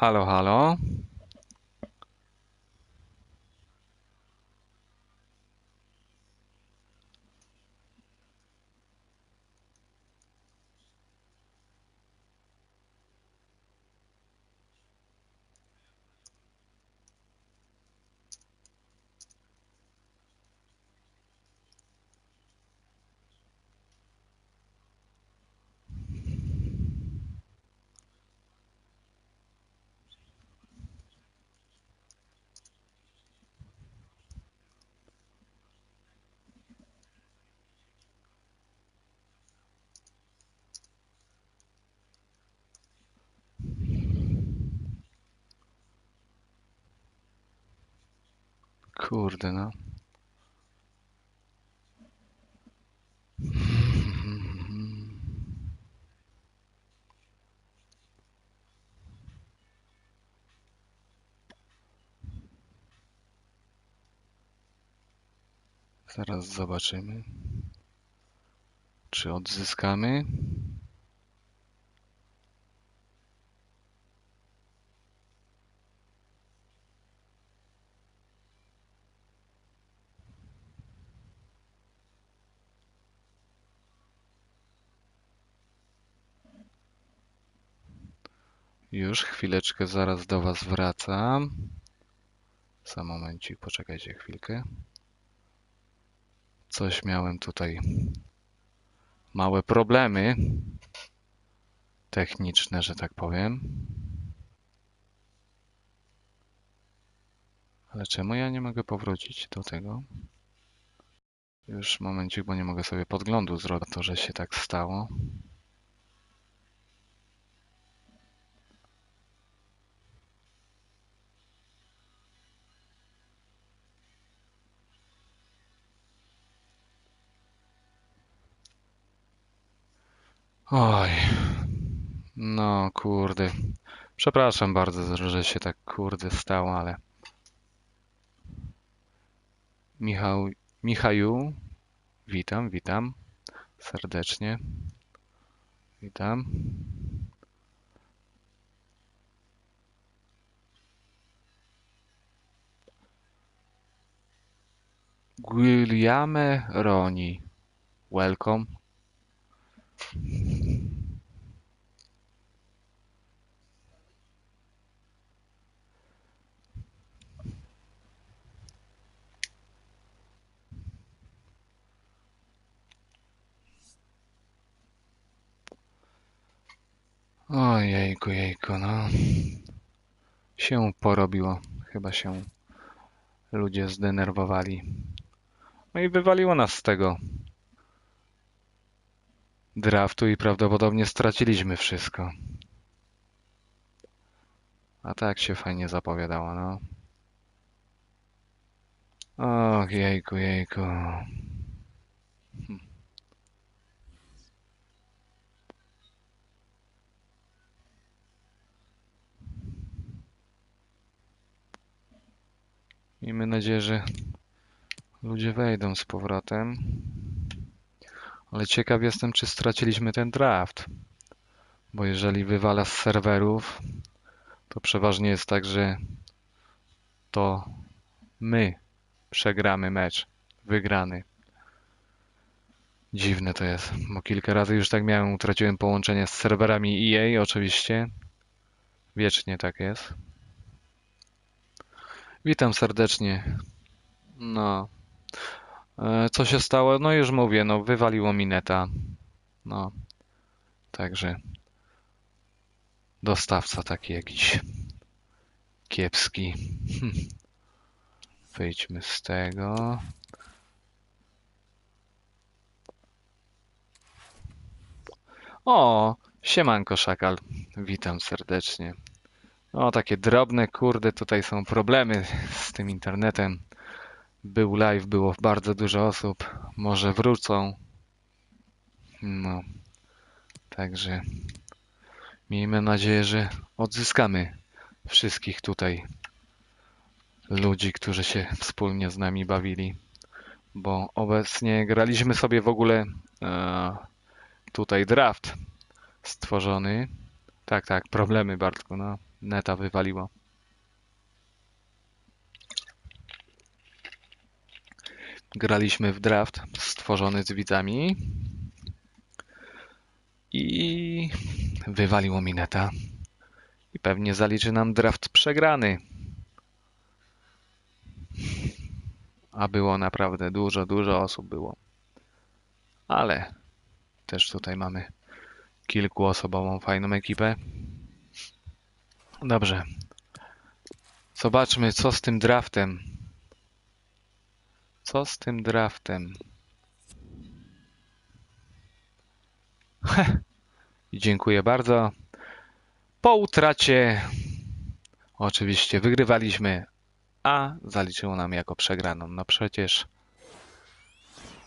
Halo, halo. Kurde, no. Zaraz zobaczymy, czy odzyskamy. Już chwileczkę, zaraz do Was wracam. Za momencik, poczekajcie chwilkę. Coś miałem tutaj. Małe problemy techniczne, że tak powiem. Ale czemu ja nie mogę powrócić do tego? Już momencik, bo nie mogę sobie podglądu zrobić, to że się tak stało. Oj, no kurde. Przepraszam bardzo, że się tak kurde stało, ale. Michał, Michaju, witam, witam serdecznie. Witam. Guillaume Roni, welcome. Ojejku, jejku, no. Się porobiło. Chyba się ludzie zdenerwowali. No i wywaliło nas z tego draftu i prawdopodobnie straciliśmy wszystko. A tak się fajnie zapowiadało, no. Och, jejku, jejku. Miejmy nadzieję, że ludzie wejdą z powrotem. Ale ciekaw jestem, czy straciliśmy ten draft. Bo jeżeli wywala z serwerów, to przeważnie jest tak, że to my przegramy mecz, wygrany. Dziwne to jest, bo kilka razy już tak miałem, utraciłem połączenie z serwerami EA, oczywiście. Wiecznie tak jest. Witam serdecznie. No. E, Co się stało? No już mówię, no wywaliło mi neta. No. Także dostawca taki jakiś kiepski. Wyjdźmy z tego. O, siemanko szakal. Witam serdecznie. O, takie drobne, kurde, tutaj są problemy z tym internetem. Był live, było bardzo dużo osób. Może wrócą. No. Także miejmy nadzieję, że odzyskamy wszystkich tutaj ludzi, którzy się wspólnie z nami bawili. Bo obecnie graliśmy sobie w ogóle e, tutaj draft stworzony. Tak, tak, problemy Bartku, no. neta wywaliło. Graliśmy w draft stworzony z widzami i wywaliło mi neta. I pewnie zaliczy nam draft przegrany. A było naprawdę dużo, dużo osób było. Ale też tutaj mamy kilkuosobową fajną ekipę. Dobrze. Zobaczmy, co z tym draftem. Co z tym draftem? Heh. Dziękuję bardzo. Po utracie oczywiście wygrywaliśmy, a zaliczyło nam jako przegraną. No przecież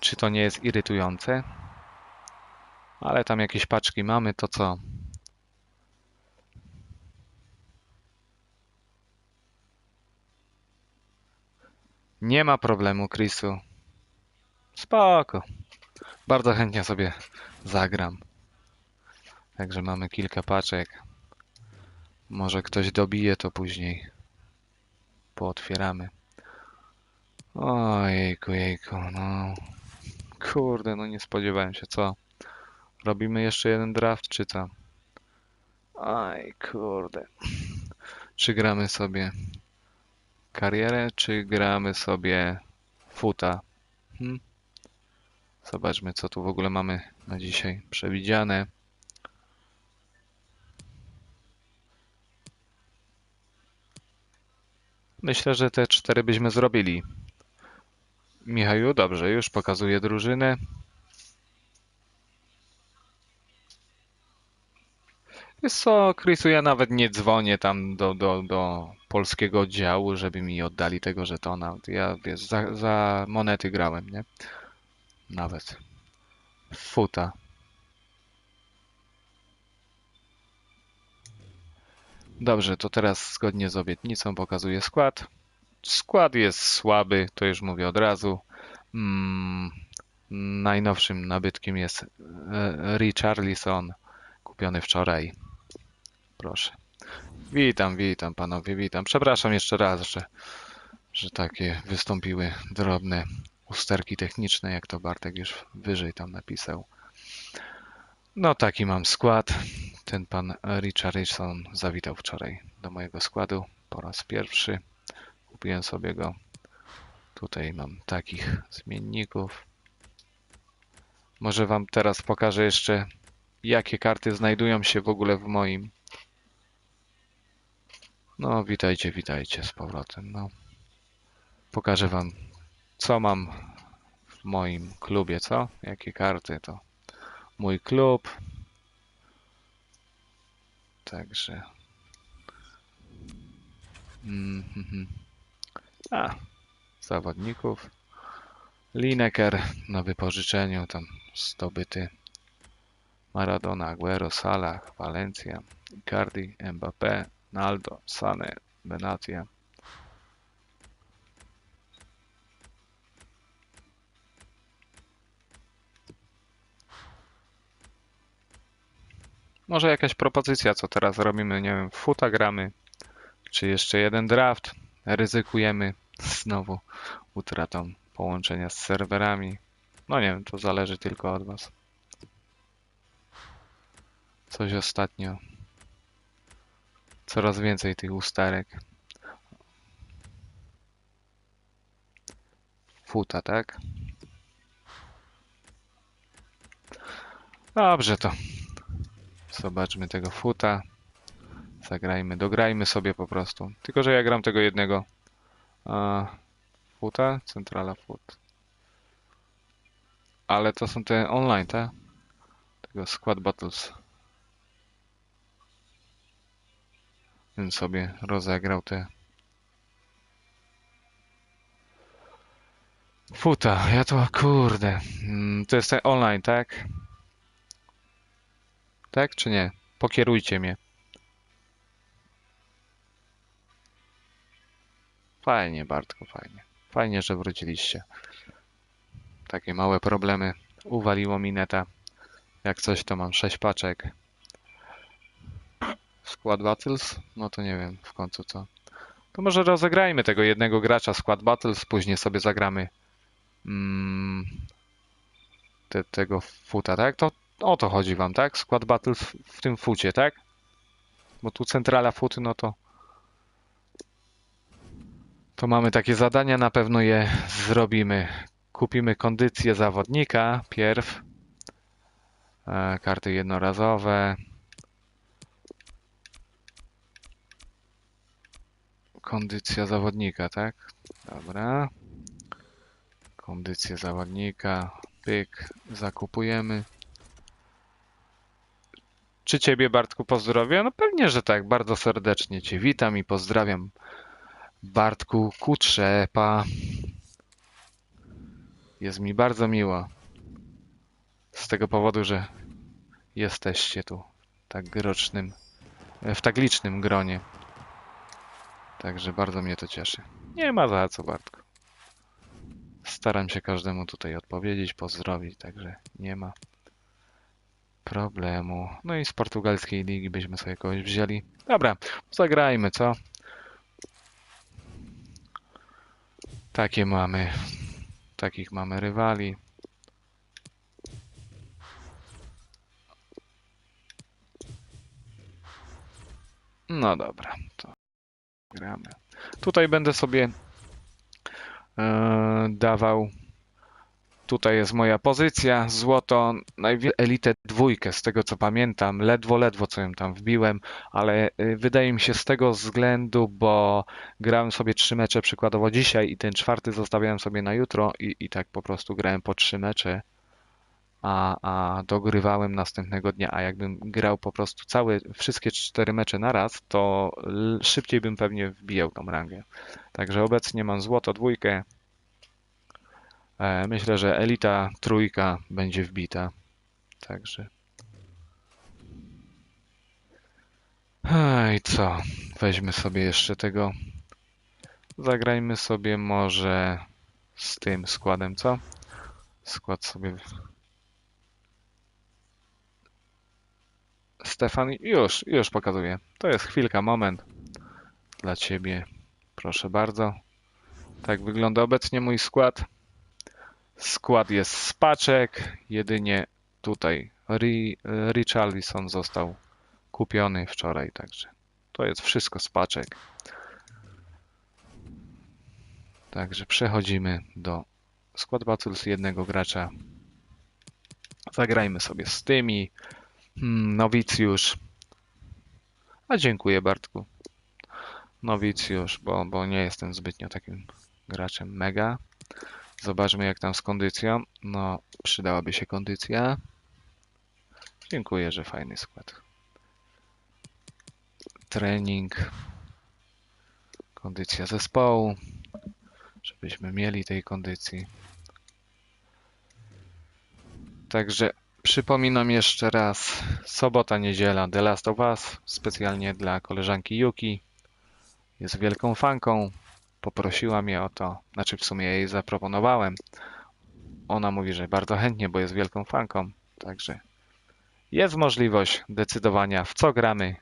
czy to nie jest irytujące? Ale tam jakieś paczki mamy, to co? Nie ma problemu, Chrisu. Spoko. Bardzo chętnie sobie zagram. Także mamy kilka paczek. Może ktoś dobije to później. Pootwieramy. Ojejku, jejku, no. Kurde, no nie spodziewałem się, co? Robimy jeszcze jeden draft, czy co? Aj, kurde. Czy gramy sobie karierę, czy gramy sobie futa? Hmm? Zobaczmy, co tu w ogóle mamy na dzisiaj przewidziane. Myślę, że te cztery byśmy zrobili. Michaju, dobrze, już pokazuję drużynę. Wiesz co, Chrisu, ja nawet nie dzwonię tam do, do, do polskiego oddziału, żeby mi oddali tego żetona. Ja, wiesz, za, za monety grałem, nie? Nawet. Futa. Dobrze, to teraz zgodnie z obietnicą pokazuję skład. Skład jest słaby, to już mówię od razu. Mm, najnowszym nabytkiem jest e, Richarlison, kupiony wczoraj. Proszę. Witam, witam panowie, witam. Przepraszam jeszcze raz, że, że takie wystąpiły drobne usterki techniczne, jak to Bartek już wyżej tam napisał. No taki mam skład. Ten pan Richarlison zawitał wczoraj do mojego składu po raz pierwszy. Kupiłem sobie go. Tutaj mam takich zmienników. Może wam teraz pokażę jeszcze, jakie karty znajdują się w ogóle w moim. No, witajcie, witajcie z powrotem. No. Pokażę wam, co mam w moim klubie, co? Jakie karty to mój klub. Także. Mhm. A, zawodników. Lineker na wypożyczeniu, tam zdobyty. Maradona, Aguero, Salah, Valencia, Icardi, Mbappé, Naldo, Sane, Benatia. Może jakaś propozycja, co teraz robimy, nie wiem, futa gramy, czy jeszcze jeden draft, ryzykujemy znowu utratą połączenia z serwerami. No nie wiem, to zależy tylko od Was. Coś ostatnio. Coraz więcej tych usterek. Futa, tak? Dobrze to. Zobaczmy tego futa. Zagrajmy, dograjmy sobie po prostu. Tylko, że ja gram tego jednego a, futa, centrala foot. Ale to są te online, tak? Tego Squad Battles. Więc sobie rozegrał te futa. Ja to, kurde. Mm, To jest ten online, tak? Tak czy nie? Pokierujcie mnie. Fajnie, Bartku, fajnie. Fajnie, że wróciliście. Takie małe problemy. Uwaliło mi neta. Jak coś, to mam 6 paczek. Squad Battles? No to nie wiem w końcu co. To może rozegrajmy tego jednego gracza Squad Battles, później sobie zagramy mm, te, tego futa, tak? To o to chodzi wam, tak? Squad Battles w, tym fucie, tak? Bo tu centrala fut, no to to mamy takie zadania, na pewno je zrobimy. Kupimy kondycję zawodnika pierw. E, karty jednorazowe. Kondycja zawodnika, tak? Dobra. Kondycję zawodnika. Pyk. Zakupujemy. Czy ciebie, Bartku, pozdrowię? No pewnie, że tak. Bardzo serdecznie cię witam i pozdrawiam. Bartku Kutrzepa. Jest mi bardzo miło. Z tego powodu, że jesteście tu tak rocznym, w tak licznym gronie. Także bardzo mnie to cieszy. Nie ma za co, Bartku. Staram się każdemu tutaj odpowiedzieć, pozdrowić, także nie ma problemu. No i z portugalskiej ligi byśmy sobie kogoś wzięli. Dobra, zagrajmy, co? Takie mamy, takich mamy rywali. No dobra, to gramy. Tutaj będę sobie e, dawał. Tutaj jest moja pozycja. Złoto, elitę dwójkę, z tego co pamiętam. Ledwo, ledwo co ją tam wbiłem, ale y, wydaje mi się z tego względu, bo grałem sobie trzy mecze przykładowo dzisiaj i ten czwarty zostawiałem sobie na jutro i, i tak po prostu grałem po trzy mecze, a, a dogrywałem następnego dnia, a jakbym grał po prostu całe, wszystkie cztery mecze naraz, to szybciej bym pewnie wbijał tą rangę. Także obecnie mam złoto dwójkę. E, Myślę, że elita trójka będzie wbita. Także. I co? Weźmy sobie jeszcze tego. Zagrajmy sobie może z tym składem, co? Skład sobie. Stefan, już, już pokazuję. To jest chwilka, moment dla ciebie. Proszę bardzo. Tak wygląda obecnie mój skład. Skład jest z paczek, jedynie tutaj Ri- Richarlison został kupiony wczoraj, także to jest wszystko z paczek. Także przechodzimy do skład Battles jednego gracza. Zagrajmy sobie z tymi. Hmm, nowicjusz. A dziękuję Bartku. Nowicjusz, bo, bo nie jestem zbytnio takim graczem mega. Zobaczmy jak tam z kondycją. No, przydałaby się kondycja. Dziękuję, że fajny skład. Trening. Kondycja zespołu. Żebyśmy mieli tej kondycji. Także przypominam jeszcze raz. Sobota, niedziela The Last of Us. Specjalnie dla koleżanki Yuki. Jest wielką fanką poprosiła mnie o to, znaczy w sumie jej zaproponowałem. Ona mówi, że bardzo chętnie, bo jest wielką fanką, także jest możliwość decydowania w co gramy